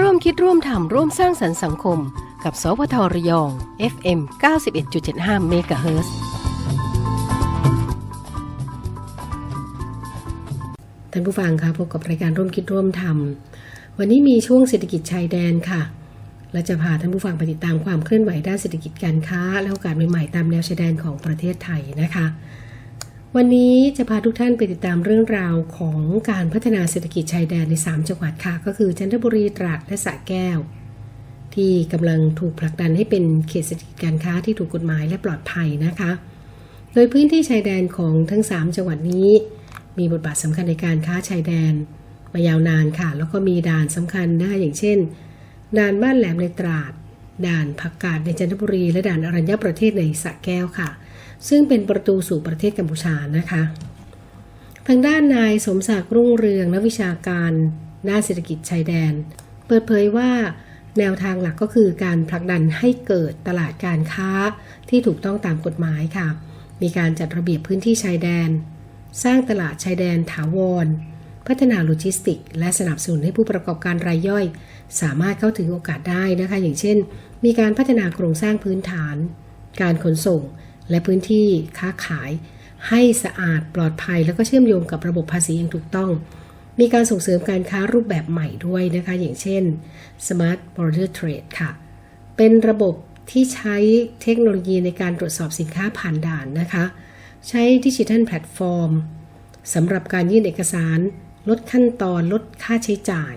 ร่วมคิดร่วมทำร่วมสร้างสรรค์สังคม กับสพทระยอง FM 91.75เมกะเฮิร์ท่านผู้ฟังคะพบกับรายการร่วมคิดร่วมทำวันนี้มีช่วงเศรษฐกิจชายแดนค่ะและจะพาท่านผู้ฟังไปติดตามความเคลื่อนไหวด้านเศรษฐกิจการค้า และโอกาสใหม่ๆตามแนวชายแดนของประเทศไทยนะคะ วันนี้จะพาทุกท่านไปติดตามเรื่องราวของการพัฒนาเศรษฐกิจชายแดนใน 3 จังหวัดค่ะ ก็คือจันทบุรีตราดและสระแก้ว ที่กำลังถูกผลักดันให้เป็นเขตเศรษฐกิจการค้าที่ถูกกฎหมายและปลอดภัยนะคะ โดยพื้นที่ชายแดนของทั้ง 3 จังหวัดนี้ มีบทบาทสำคัญในการค้าชายแดน มายาวนานค่ะ แล้วก็มีด่านสำคัญได้อย่างเช่น ด่านบ้านแหลมในตราด ด่านผักกาดในจันทบุรี และด่านอรัญญประเทศในสระแก้วค่ะ ซึ่งเป็นประตูสู่ประเทศกัมพูชานะคะ ทางด้านนายสมศักดิ์รุ่งเรืองนักวิชาการด้านเศรษฐกิจชายแดน เปิดเผยว่าแนวทางหลักก็คือการผลักดันให้เกิดตลาดการค้าที่ถูกต้องตามกฎหมายค่ะ มีการจัดระเบียบพื้นที่ชายแดน สร้างตลาดชายแดนถาวร พัฒนาโลจิสติก และสนับสนุนให้ผู้ประกอบการรายย่อย สามารถเข้าถึงโอกาสได้นะคะ อย่างเช่น มีการพัฒนาโครงสร้างพื้นฐาน การขนส่ง และพื้นที่ค้าขาย ให้สะอาดปลอดภัย แล้วก็เชื่อมโยงกับระบบภาษีอย่างถูกต้อง มีการส่งเสริมการค้ารูปแบบใหม่ด้วยนะคะ อย่างเช่น Smart Border Trade ค่ะ เป็นระบบที่ใช้เทคโนโลยีในการตรวจสอบสินค้าผ่านด่านนะคะ ใช้ดิจิทัลแพลตฟอร์มสำหรับการยื่นเอกสาร ลดขั้นตอนลดค่าใช้จ่าย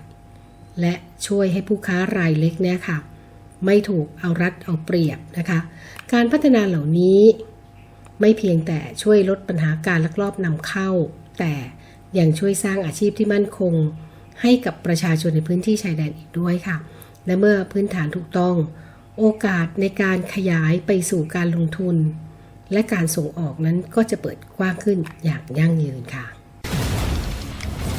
และช่วยให้ผู้ค้ารายเล็กเนี่ยค่ะ ไม่ถูกเอารัดเอาเปรียบนะคะ การพัฒนาเหล่านี้ ไม่เพียงแต่ช่วยลดปัญหาการลักลอบนำเข้า แต่ยังช่วยสร้างอาชีพที่มั่นคง ให้กับประชาชนในพื้นที่ชายแดนอีกด้วยค่ะ และเมื่อพื้นฐานถูกต้อง โอกาสในการขยายไปสู่การลงทุน และการส่งออกนั้นก็จะเปิดกว้างขึ้นอย่างยั่งยืนค่ะ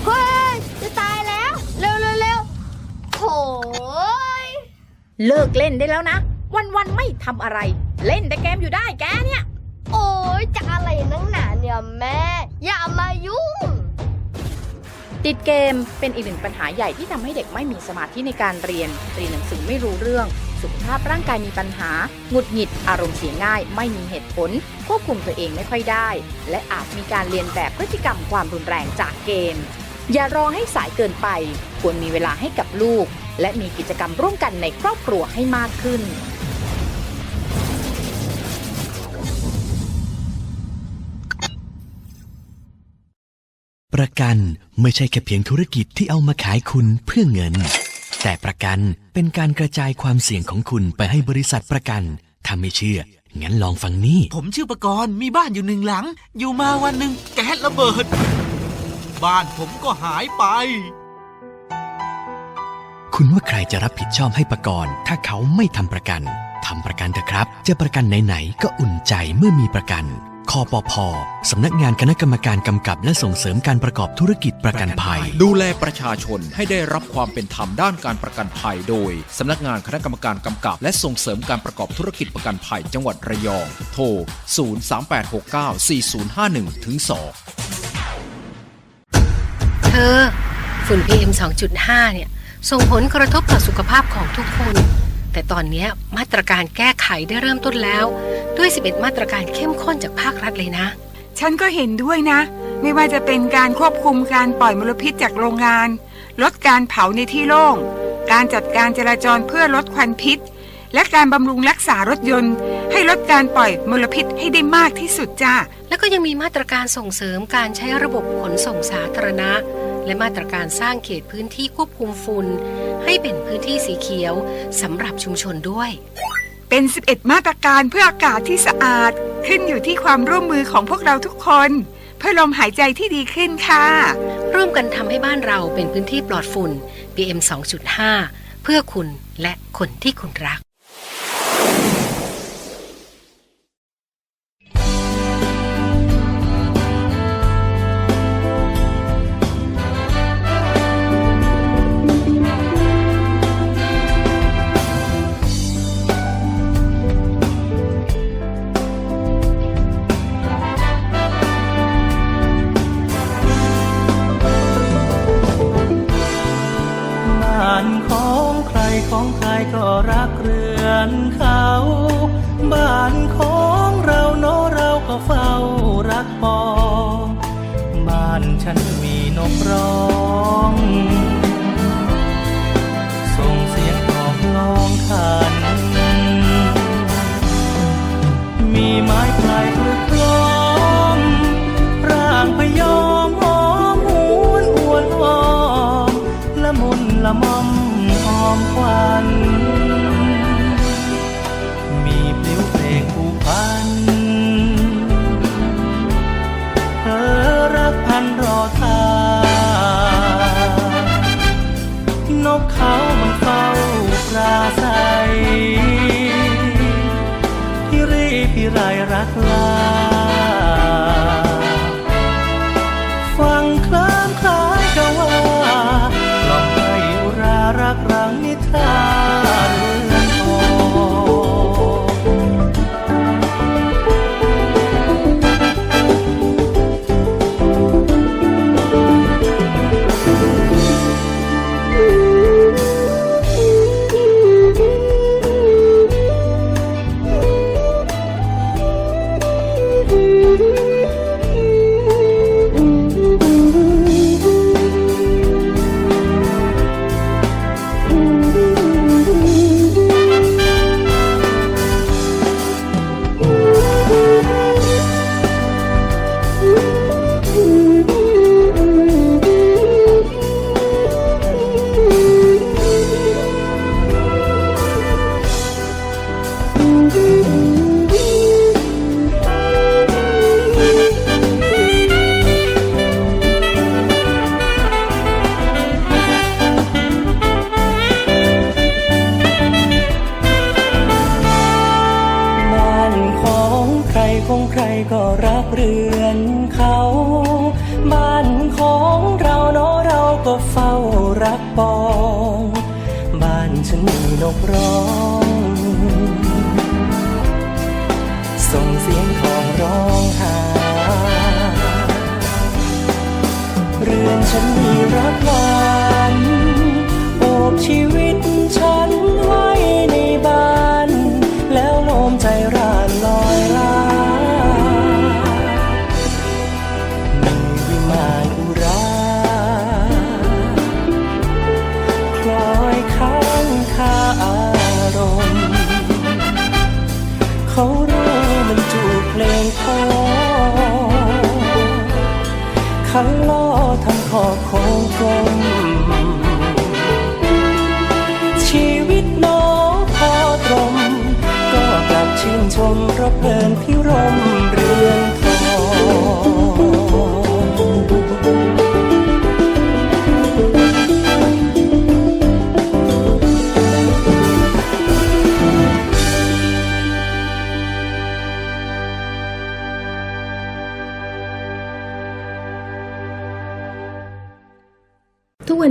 เฮ้ยจะตายแล้ว เร็วเร็วเร็วโถ่ยเลิกเล่นได้แล้วนะ วันๆไม่ทำอะไร เล่นแต่เกมอยู่ได้แกเนี่ย โอ้ยจะอะไรนักหนาเนี่ยแม่ อย่ามายุ่ง ติดเกมเป็นอีกหนึ่งปัญหาใหญ่ที่ทำให้เด็กไม่มีสมาธิในการเรียนเรียนหนังสือไม่รู้เรื่อง สุขภาพร่างกายมีปัญหาหงุดหงิด อารมณ์เสียง่าย ไม่มีเหตุผล ควบคุมตัวเองไม่ค่อยได้ และอาจมีการเรียนแบบพฤติกรรมความรุนแรงจากเกม อย่ารอให้สายเกินไป ควรมีเวลาให้กับลูก และมีกิจกรรมร่วมกันในครอบครัวให้มากขึ้น ประกันไม่ใช่แค่เพียงธุรกิจที่เอามาขายคุณเพื่อเงิน แต่ประกันเป็นการกระจายความเสี่ยงของคุณไปให้บริษัทประกันถ้าไม่เชื่อ งั้นลองฟังนี่ ผมชื่อประกรณ์มีบ้านอยู่หนึ่งหลัง อยู่มาวันหนึ่งแก๊สระเบิด บ้านผมก็หายไป คุณว่าใครจะรับผิดชอบให้ประกรณ์ถ้าเขาไม่ทำประกันทำประกันเถอะครับ จะประกันไหนๆก็อุ่นใจเมื่อมีประกัน คอปพสำนักงานคณะกรรมการกำกับ และส่งเสริมการประกอบธุรกิจประกันภัย ดูแลประชาชนให้ได้รับความเป็นธรรมด้านการประกันภัยโดย สำนักงานคณะกรรมการกำกับ และส่งเสริมการประกอบธุรกิจประกันภัยจังหวัดระยอง โทร 038694051ถึง2เธอฝุ่น PM 2.5 เนี่ย ส่งผลกระทบต่อสุขภาพของทุกคน แต่ตอนเนี้ยมาตรการแก้ไขได้เริ่มต้นแล้ว ด้วย 11 มาตรการเข้มข้นจากภาครัฐเลยนะ ฉันก็เห็นด้วยนะ ไม่ว่าจะเป็นการควบคุมการปล่อยมลพิษจากโรงงาน ลดการเผาในที่โล่ง การจัดการจราจรเพื่อลดควันพิษ และการบำรุงรักษารถยนต์ ให้ลดการปล่อยมลพิษให้ได้มากที่สุดจ้าแล้วก็ยังมีมาตรการส่งเสริมการใช้ระบบขนส่งสาธารณะ และมาตรการสร้างเขตพื้นที่ควบคุมฝุ่นให้เป็นพื้นที่สีเขียวสำหรับชุมชนด้วย เป็น 11 มาตรการเพื่ออากาศที่สะอาด ขึ้นอยู่ที่ความร่วมมือของพวกเราทุกคน เพื่อลมหายใจที่ดีขึ้นค่ะ ร่วมกันทำให้บ้านเราเป็นพื้นที่ปลอดฝุ่น PM 2.5 เพื่อคุณและคนที่คุณรัก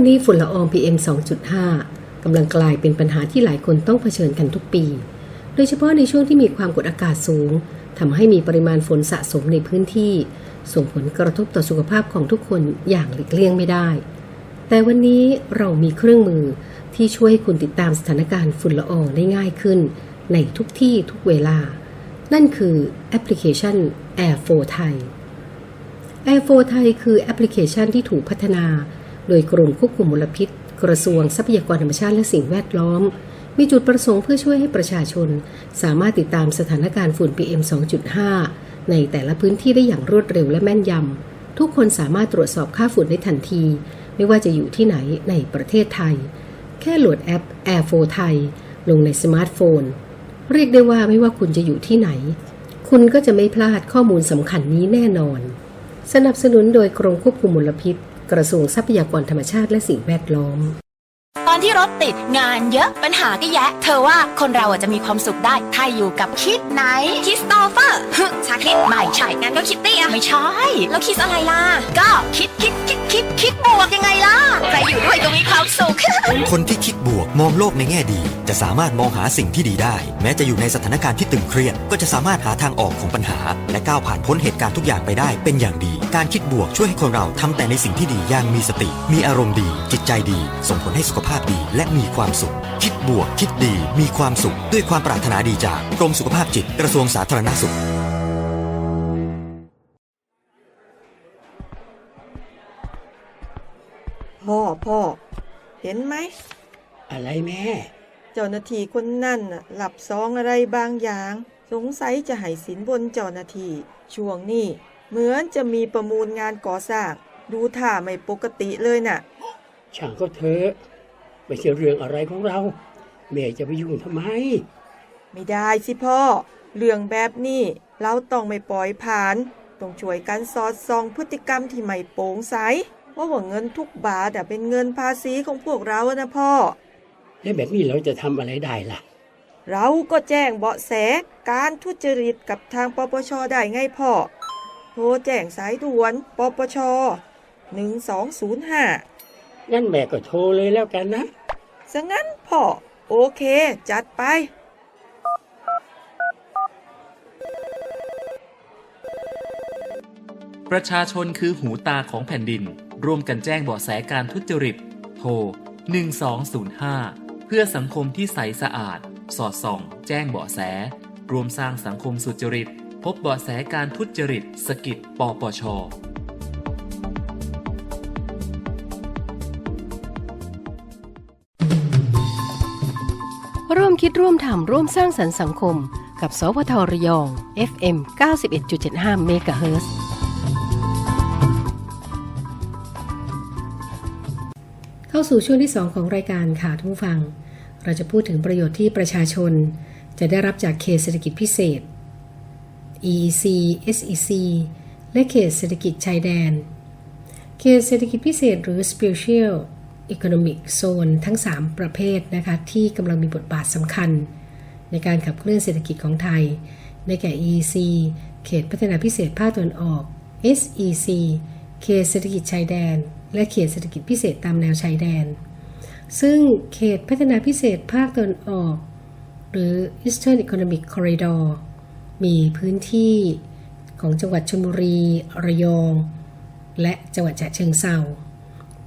นี้ฝุ่นละออง PM 2.5 กำลังกลายเป็นปัญหาที่หลายคนต้องเผชิญกันทุกปี โดยเฉพาะในช่วงที่มีความกดอากาศสูงทำให้มีปริมาณฝนสะสมในพื้นที่ ส่งผลกระทบต่อสุขภาพของทุกคนอย่างหลีกเลี่ยงไม่ได้ แต่วันนี้เรามีเครื่องมือที่ช่วยให้คุณติดตามสถานการณ์ฝุ่นละอองได้ง่ายขึ้น ในทุกที่ทุกเวลา นั่นคือแอปพลิเคชัน Air 4 Thai Air 4 Thai คือแอปพลิเคชันที่ถูกพัฒนา โดยกรมควบคุมมลพิษ กระทรวงทรัพยากรธรรมชาติและสิ่งแวดล้อม มีจุดประสงค์เพื่อช่วยให้ประชาชน สามารถติดตามสถานการณ์ฝุ่น PM 2.5 ในแต่ละพื้นที่ได้อย่างรวดเร็วและแม่นยำ ทุกคนสามารถตรวจสอบค่าฝุ่นได้ทันที ไม่ว่าจะอยู่ที่ไหนในประเทศไทย แค่โหลดแอป Air 4 Thai ลงในสมาร์ทโฟน เรียกได้ว่าไม่ว่าคุณจะอยู่ที่ไหน คุณก็จะไม่พลาดข้อมูลสำคัญนี้แน่นอน สนับสนุนโดยกรมควบคุมมลพิษ กระทรวงทรัพยากรธรรมชาติและสิ่งแวดล้อม อนที่รถติดงานเยอะปัญหาก็แยะ เธอว่าคนเราอะจะมีความสุขได้ ถ้าอยู่กับคิดไหน คิสโตเฟอร์ฮึชาคิดไม่ใช่งั้นก็คิตตี้อะไม่ใช่ แล้วคิดอะไรล่ะ ก็คิดคิดคิดคิดคิดบวกยังไงล่ะใครอยู่ด้วยก็มีความสุข คนที่คิดบวกมองโลกในแง่ดี จะสามารถมองหาสิ่งที่ดีได้ แม้จะอยู่ในสถานการณ์ที่ตึงเครียด ก็จะสามารถหาทางออกของปัญหา และก้าวผ่านพ้นเหตุการณ์ทุกอย่างไปได้เป็นอย่างดี การคิดบวกช่วยให้คนเราทำแต่ในสิ่งที่ดีอย่างมีสติ มีอารมณ์ดี จิตใจดี ส่งผลให้สุขภาพดีและมีความสุข คิดบวก คิดดี มีความสุข ด้วยความปรารถนาดีจากกรมสุขภาพจิตกระทรวงสาธารณสุข พ่อพ่อ เห็นไหม อะไรแม่ เจ้าหน้าที่คนนั่นน่ะหลับซองอะไรบางอย่าง สงสัยจะให้สินบนเจ้าหน้าที่ช่วงนี้ เหมือนจะมีประมูลงานก่อสร้าง ดูท่าไม่ปกติเลยน่ะ ช่างก็เถอะ ไม่ใช่เรื่องอะไรของเรา แม่จะไปยุ่งทำไม ไม่ได้สิพ่อ เรื่องแบบนี้เราต้องไม่ปล่อยผ่าน ต้องช่วยกันสอดส่องพฤติกรรมที่ไม่โปร่งใสเพราะว่าเงินทุกบาทอะเป็นเงินภาษีของพวกเรานะพ่อ แล้วแบบนี้เราจะทำอะไรได้ล่ะ เราก็แจ้งเบาะแสการทุจริตกับทางปปชได้ไงพ่อ โทรแจ้งสายด่วนปปช 1205 งั้นแม่ก็โทรเลยแล้วกันนะ ซะงั้นพ่อ โอเค จัดไป ประชาชนคือหูตาของแผ่นดิน ร่วมกันแจ้งเบาะแสการทุจริต โทร 1205 เพื่อสังคมที่ใสสะอาด สอดส่อง แจ้งเบาะแส รวมสร้างสังคมสุจริต พบเบาะแสการทุจริต สกิดปปช ร่วมคิดร่วมทำร่วมสร้างสรรค์สังคม กับ สพทระยอง FM 91.75เมกะเฮิรตซ์เข้าสู่ช่วงที่ 2 ของรายการค่ะทุกผัง เราจะพูดถึงประโยชน์ที่ประชาชน จะได้รับจากเขตเศรษฐกิจพิเศษ EEC SEC และเขตเศรษฐกิจชายแดน เขตเศรษฐกิจพิเศษหรือ Special Economic Zone ทั้ง 3 ประเภทนะคะที่กำลังมีบทบาทสำคัญ ในการขับเคลื่อนเศรษฐกิจของไทยในแก่ EEC เขตพัฒนาพิเศษภาคตะวันออก SEC เขตเศรษฐกิจชายแดน และเขตเศรษฐกิจพิเศษตามแนวชายแดน ซึ่งเขตพัฒนาพิเศษภาคตะวันออก หรือ Eastern Economic Corridor มีพื้นที่ของจังหวัดชลบุรี ระยอง และจังหวัดฉะเชิงเซา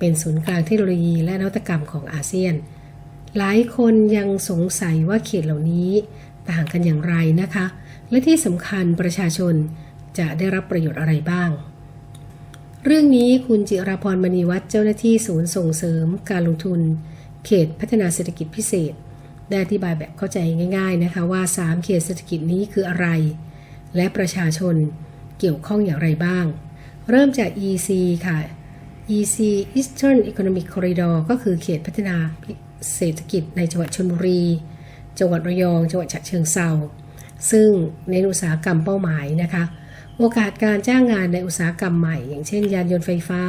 เป็นศูนย์กลางเทคโนโลยีและนวัตกรรมของอาเซียน หลายคนยังสงสัยว่าเขตเหล่านี้ต่างกันอย่างไรนะคะ และที่สำคัญประชาชนจะได้รับประโยชน์อะไรบ้าง เรื่องนี้คุณจิราพรมณีวัฒน์เจ้าหน้าที่ศูนย์ส่งเสริมการลงทุน เขตพัฒนาเศรษฐกิจพิเศษ ได้อธิบายแบบเข้าใจง่ายๆนะคะว่า 3 เขตเศรษฐกิจนี้คืออะไร และประชาชนเกี่ยวข้องอย่างไรบ้าง เริ่มจาก EC ค่ะ EC Eastern Economic Corridor ก็คือเขตพัฒนาเศรษฐกิจในจังหวัดชลบุรี จังหวัดระยอง จังหวัดฉะเชิงเซาซึ่งในอุตสาหกรรมเป้าหมายนะคะ โอกาสการจ้างงานในอุตสาหกรรมใหม่ อย่างเช่น ยานยนต์ไฟฟ้า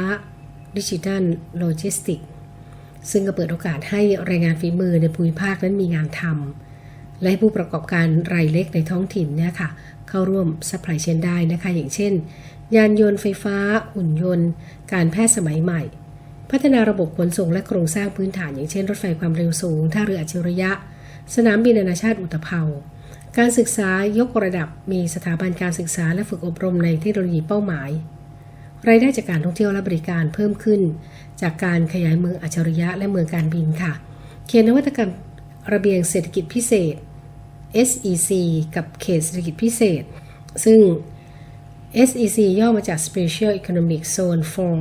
ดิจิทัลโลจิสติก ซึ่งก็เปิดโอกาสให้แรงงานฝีมือในภูมิภาคนั้นมีงานทำ และให้ผู้ประกอบการรายเล็กในท้องถิ่นเนี่ยค่ะเข้าร่วมซัพพลายเชนได้นะคะ อย่างเช่น ยานยนต์ไฟฟ้า หุ่นยนต์ การแพทย์สมัยใหม่ พัฒนาระบบขนส่งและโครงสร้างพื้นฐานอย่างเช่นรถไฟความเร็วสูง ท่าเรืออัจฉริยะ สนามบินนานาชาติอุตภเปาการศึกษายกระดับมีสถาบันการศึกษาและฝึกอบรมในเทคโนโลยีเป้าหมาย รายได้จากการท่องเที่ยวและบริการเพิ่มขึ้น จากการขยายเมืองอัจฉริยะและเมืองการบินค่ะ เขตนวัตกรรมระเบียงเศรษฐกิจพิเศษ SEC กับเขตเศรษฐกิจพิเศษ ซึ่ง SEC ย่อมาจาก Special Economic Zone for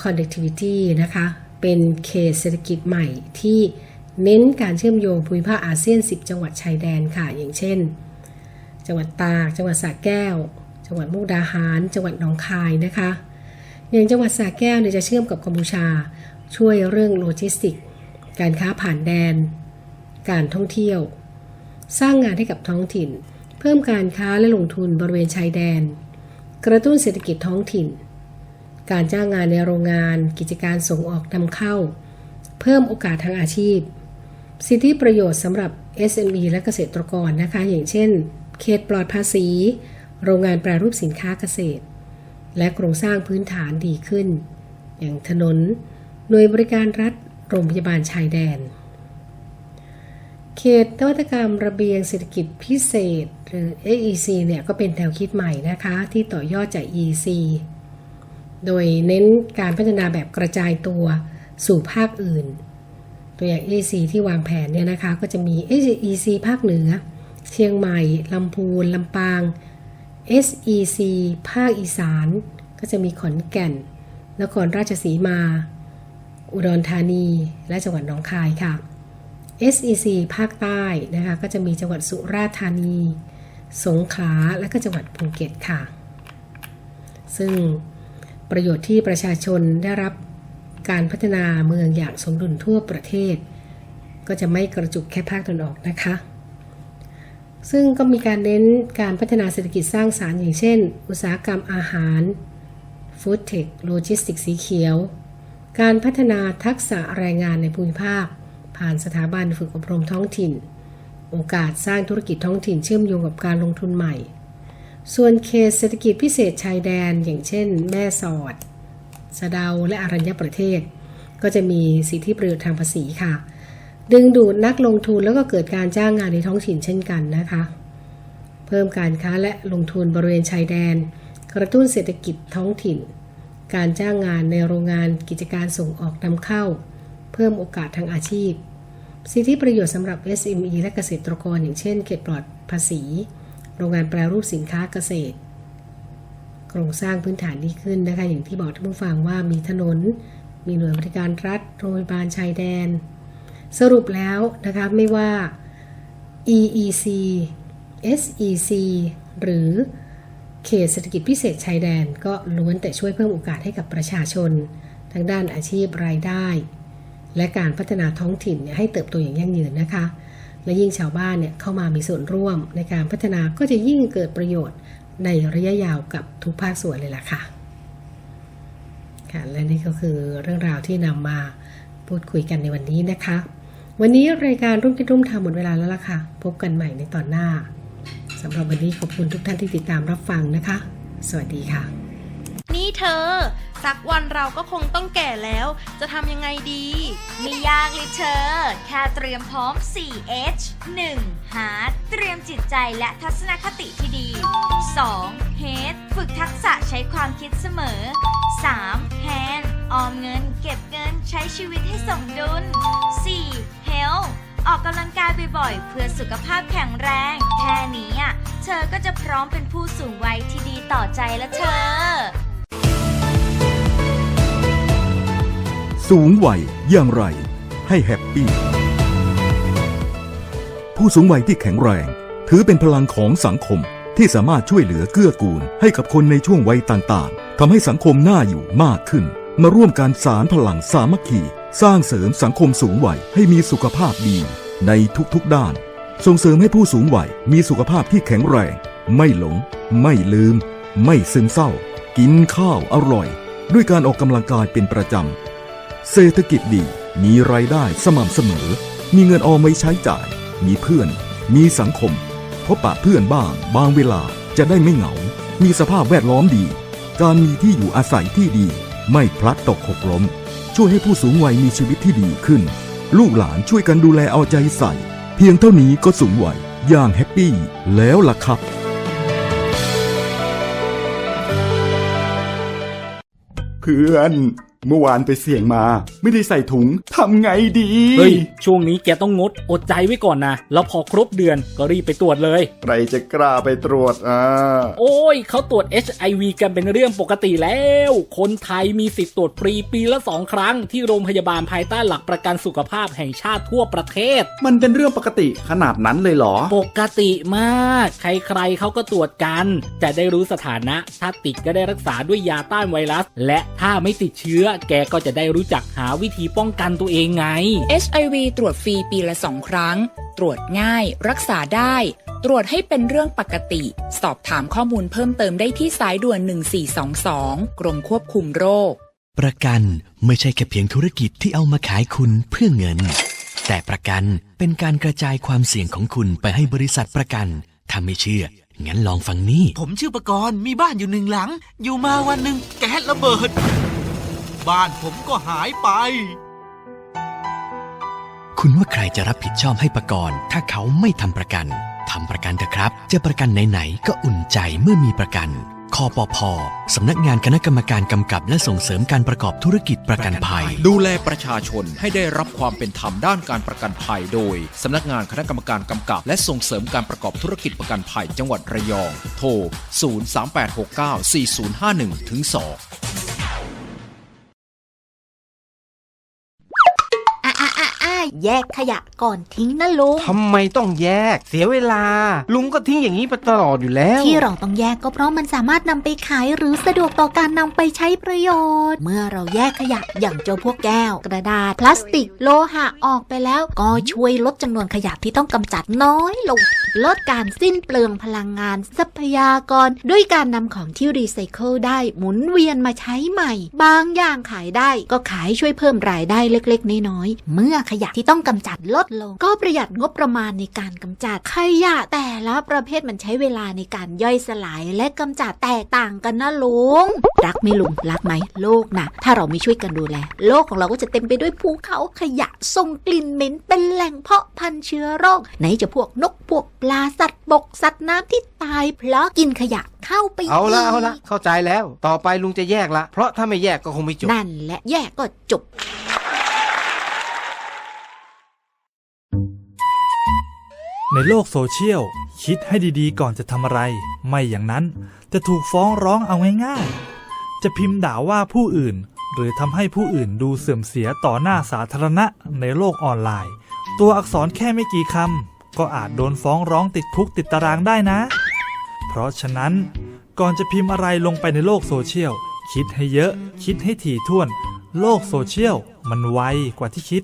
Connectivity นะคะ เป็นเขตเศรษฐกิจใหม่ที่เน้นการเชื่อมโยงภูมิภาคอาเซียน 10 จังหวัดชายแดนค่ะ อย่างเช่น จังหวัดตาก จังหวัดสระแก้ว จังหวัดมุกดาหาร จังหวัดหนองคายนะคะ อย่างจังหวัดสระแก้วเนี่ยจะเชื่อมกับกัมพูชา ช่วยเรื่องโลจิสติก การค้าผ่านแดน การท่องเที่ยว สร้างงานให้กับท้องถิ่น เพิ่มการค้าและลงทุนบริเวณชายแดน กระตุ้นเศรษฐกิจท้องถิ่น การจ้างงานในโรงงาน กิจการส่งออกนำเข้า เพิ่มโอกาสทางอาชีพ สิทธิประโยชน์สำหรับ SME และเกษตรกรนะคะ อย่างเช่น เขตปลอดภาษี โรงงานแปรรูปสินค้าเกษตร และโครงสร้างพื้นฐานดีขึ้น อย่างถนน หน่วยบริการรัฐ โรงพยาบาลชายแดน เขตนวัตกรรมระเบียงเศรษฐกิจพิเศษ หรือ AEC เนี่ยก็เป็นแนวคิดใหม่นะคะที่ต่อยอดจาก EC โดยเน้นการพัฒนาแบบกระจายตัวสู่ภาคอื่น ตัวอย่าง AEC ที่วางแผนเนี่ยนะคะก็จะมี AEC ภาคเหนือ เชียงใหม่ลำพูนลำปาง SEC ภาคอีสาน ก็จะมีขอนแก่น นครราชสีมา อุดรธานี และจังหวัดหนองคายค่ะ SEC ภาคใต้นะคะก็จะมีจังหวัดสุราษฎร์ธานี สงขลา และก็จังหวัดภูเก็ตค่ะ ซึ่งประโยชน์ที่ประชาชนได้รับการพัฒนาเมืองอย่างสมดุลทั่วประเทศ ก็จะไม่กระจุกแค่ภาคตะวันออกนะคะ ซึ่งก็มีการเน้นการพัฒนาเศรษฐกิจสร้างสารรค์อย่างเช่น อุตสาหกรรมอาหารฟู้ดเทคโลจิสติกสีเขียว การพัฒนาทักษะแรงงานในภูมิภาค ผ่านสถาบันฝึกอบรมท้องถิ่น โอกาสสร้างธุรกิจท้องถิ่นเชื่อมโยงกับการลงทุนใหม่ ส่วนเขตเศรษฐกิจพิเศษชายแดน อย่างเช่น แม่สอด สะเดาและอรัญญประเทศ ก็จะมีสิทธิประโยชน์ทางภาษีค่ะ ดึงดูดนักลงทุนแล้วก็เกิดการจ้างงานในท้องถิ่นเช่นกันนะคะ เพิ่มการค้าและลงทุนบริเวณชายแดน กระตุ้นเศรษฐกิจท้องถิ่น การจ้างงานในโรงงานกิจการส่งออกนำเข้า เพิ่มโอกาสทางอาชีพ สิทธิประโยชน์สำหรับ SME และเกษตรกร อย่างเช่น เขตปลอดภาษี โรงงานแปรรูปสินค้าเกษตร โครงสร้างพื้นฐานดีขึ้นนะคะ อย่างที่บอกท่านผู้ฟังว่ามีถนน มีหน่วยบริการรัฐ โรงพยาบาลชายแดน สรุปแล้วนะคะไม่ว่า EEC SEC หรือเขตเศรษฐกิจพิเศษชายแดนก็ล้วนแต่ช่วยเพิ่มโอกาสให้กับประชาชน ทั้งด้านอาชีพรายได้ และการพัฒนาท้องถิ่นเนี่ยให้เติบโตอย่างยั่งยืนนะคะ และยิ่งชาวบ้านเนี่ยเข้ามามีส่วนร่วมในการพัฒนาก็จะยิ่งเกิดประโยชน์ในระยะยาวกับทุกภาคส่วนเลยล่ะค่ะค่ะและนี่ก็คือเรื่องราวที่นำมาพูดคุยกันในวันนี้นะคะ วันนี้รายการรุ่มคิดรุ่มทำหมดเวลาแล้วล่ะค่ะ พบกันใหม่ในตอนหน้าสำหรับวันนี้ขอบคุณทุกท่านที่ติดตามรับฟังนะคะ สวัสดีค่ะ นี่เธอ สักวันเราก็คงต้องแก่แล้ว จะทำยังไงดีม่ยากเลยเธอ แค่เตรียมพร้อม 4H 1. Heart เตรียมจิตใจและทัศนคติที่ดี 2. Head ฝึกทักษะใช้ความคิดเสมอ 3. Hand ออมเงิน เก็บเงินใช้ชีวิตให้สมดุล 4. Health ออกกำลังกายบ่อยๆ เพื่อสุขภาพแข็งแรง แค่นี้อะ เธอก็จะพร้อมเป็นผู้สูงวัยที่ดีต่อใจแล้วเธอ สูงวัยอย่างไร ให้แฮปปี้ ผู้สูงวัยที่แข็งแรง ถือเป็นพลังของสังคมที่สามารถช่วยเหลือเกื้อกูล ให้กับคนในช่วงวัยต่างๆทำให้สังคมน่าอยู่มากขึ้น มาร่วมการสารพลังสามัคคี สร้างเสริมสังคมสูงวัยให้มีสุขภาพดีในทุกๆด้าน ส่งเสริมให้ผู้สูงวัยมีสุขภาพที่แข็งแรง ไม่หลง ไม่ลืม ไม่ซึมเศร้า กินข้าวอร่อย ด้วยการออกกำลังกายเป็นประจำ เศรษฐกิจดีมีรายได้สม่ำเสมอ มีเงินออมไว้ใช้จ่าย มีเพื่อน มีสังคม พบปะเพื่อนบ้าง บางเวลาจะได้ไม่เหงา มีสภาพแวดล้อมดี การมีที่อยู่อาศัยที่ดี ไม่พลัดตกหกล้ม ช่วยให้ผู้สูงวัยมีชีวิตที่ดีขึ้น ลูกหลานช่วยกันดูแลเอาใจใส่ เพียงเท่านี้ก็สูงวัยอย่างแฮปปี้แล้วล่ะครับเพื่อน เมื่อวานไปเสี่ยงมา ไม่ได้ใส่ถุงทำไงดีเฮ้ยช่วงนี้แกต้องงดอดใจไว้ก่อนนะ แล้วพอครบเดือนก็รีบไปตรวจเลย ใครจะกล้าไปตรวจอ่าโอ้ยเขาตรวจ HIV กันเป็นเรื่องปกติแล้ว คนไทยมีสิทธิ์ตรวจฟรีปีละสองครั้ง ที่โรงพยาบาลภายใต้หลักประกันสุขภาพแห่งชาติทั่วประเทศ มันเป็นเรื่องปกติขนาดนั้นเลยเหรอ ปกติมาก ใครๆเขาก็ตรวจกันจะได้รู้สถานะ ถ้าติดก็ได้รักษาด้วยยาต้านไวรัส และถ้าไม่ติดเชื้อแกก็จะได้รู้จักหาวิธีป้องกันตัวเองไง HIV ตรวจฟรีปีละสองครั้ง ตรวจง่าย รักษาได้ ตรวจให้เป็นเรื่องปกติ สอบถามข้อมูลเพิ่มเติมได้ที่สายด่วน 1422 กรมควบคุมโรค ประกันไม่ใช่แค่เพียงธุรกิจที่เอามาขายคุณเพื่อเงิน แต่ประกันเป็นการกระจายความเสี่ยงของคุณไปให้บริษัทประกันถ้าไม่เชื่องั้นลองฟังนี่ ผมชื่อประกรณ์มีบ้านอยู่หนึ่งหลัง อยู่มาวันหนึ่งแก๊สระเบิด บ้านผมก็หายไป คุณว่าใครจะรับผิดชอบให้ประกรณ์ถ้าเขาไม่ทำประกันทำประกันเถอะครับ จะประกันไหนๆก็อุ่นใจเมื่อมีประกันคอปพสำนักงานคณะกรรมการกำกับและส่งเสริมการประกอบธุรกิจประกันภัย ดูแลประชาชนให้ได้รับความเป็นธรรมด้านการประกันภัยโดย สำนักงานคณะกรรมการกำกับ และส่งเสริมการประกอบธุรกิจประกันภัยจังหวัดระยอง โทร 038694051ถึง2 แยกขยะก่อนทิ้งนะลุงทำไมต้องแยก เสียเวลา ลุงก็ทิ้งอย่างนี้ไปตลอดอยู่แล้ว ที่เราต้องแยกก็เพราะมันสามารถนำไปขายหรือสะดวกต่อการนำไปใช้ประโยชน์ เมื่อเราแยกขยะอย่างเจ้าพวกแก้ว กระดาษ พลาสติก โลหะออกไปแล้ว ก็ช่วยลดจำนวนขยะที่ต้องกำจัดน้อยลง ลดการสิ้นเปลืองพลังงานทรัพยากร ด้วยการนำของที่รีไซเคิลได้หมุนเวียนมาใช้ใหม่ บางอย่างขายได้ก็ขายช่วยเพิ่มรายได้เล็ก ๆ น้อยๆเมื่อขยะที่ต้องกำจัดลดลง ก็ประหยัดงบประมาณในการกำจัดขยะแต่ละประเภทมันใช้เวลาในการย่อยสลายและกำจัดแตกต่างกันนะลุง รักไหมลุงรักไหมโลกนะถ้าเราไม่ช่วยกันดูแล โลกของเราก็จะเต็มไปด้วยภูเขาขยะส่งกลิ่นเหม็นเป็นแหล่งเพาะพันธุ์เชื้อโรค ไหนจะพวกนกพวกปลาสัตว์บกสัตว์น้ำที่ตายเพราะกินขยะเข้าไปเอาละกเอาละเข้าใจแล้ว ต่อไปลุงจะแยกละ เพราะถ้าไม่แยกก็คงไม่จบ นั่นแหละแยกก็จบ ในโลกโซเชียล คิดให้ดีๆ ก่อนจะทำอะไร ไม่อย่างนั้นจะถูกฟ้องร้องเอาง่ายๆ จะพิมพ์ด่าว่าผู้อื่น หรือทำให้ผู้อื่นดูเสื่อมเสียต่อหน้าสาธารณะในโลกออนไลน์ ตัวอักษรแค่ไม่กี่คำก็อาจโดนฟ้องร้องติดคุกติดตารางได้นะ เพราะฉะนั้น ก่อนจะพิมพ์อะไรลงไปในโลกโซเชียล คิดให้เยอะ คิดให้ถี่ถ้วน โลกโซเชียล มันไวกว่าที่คิด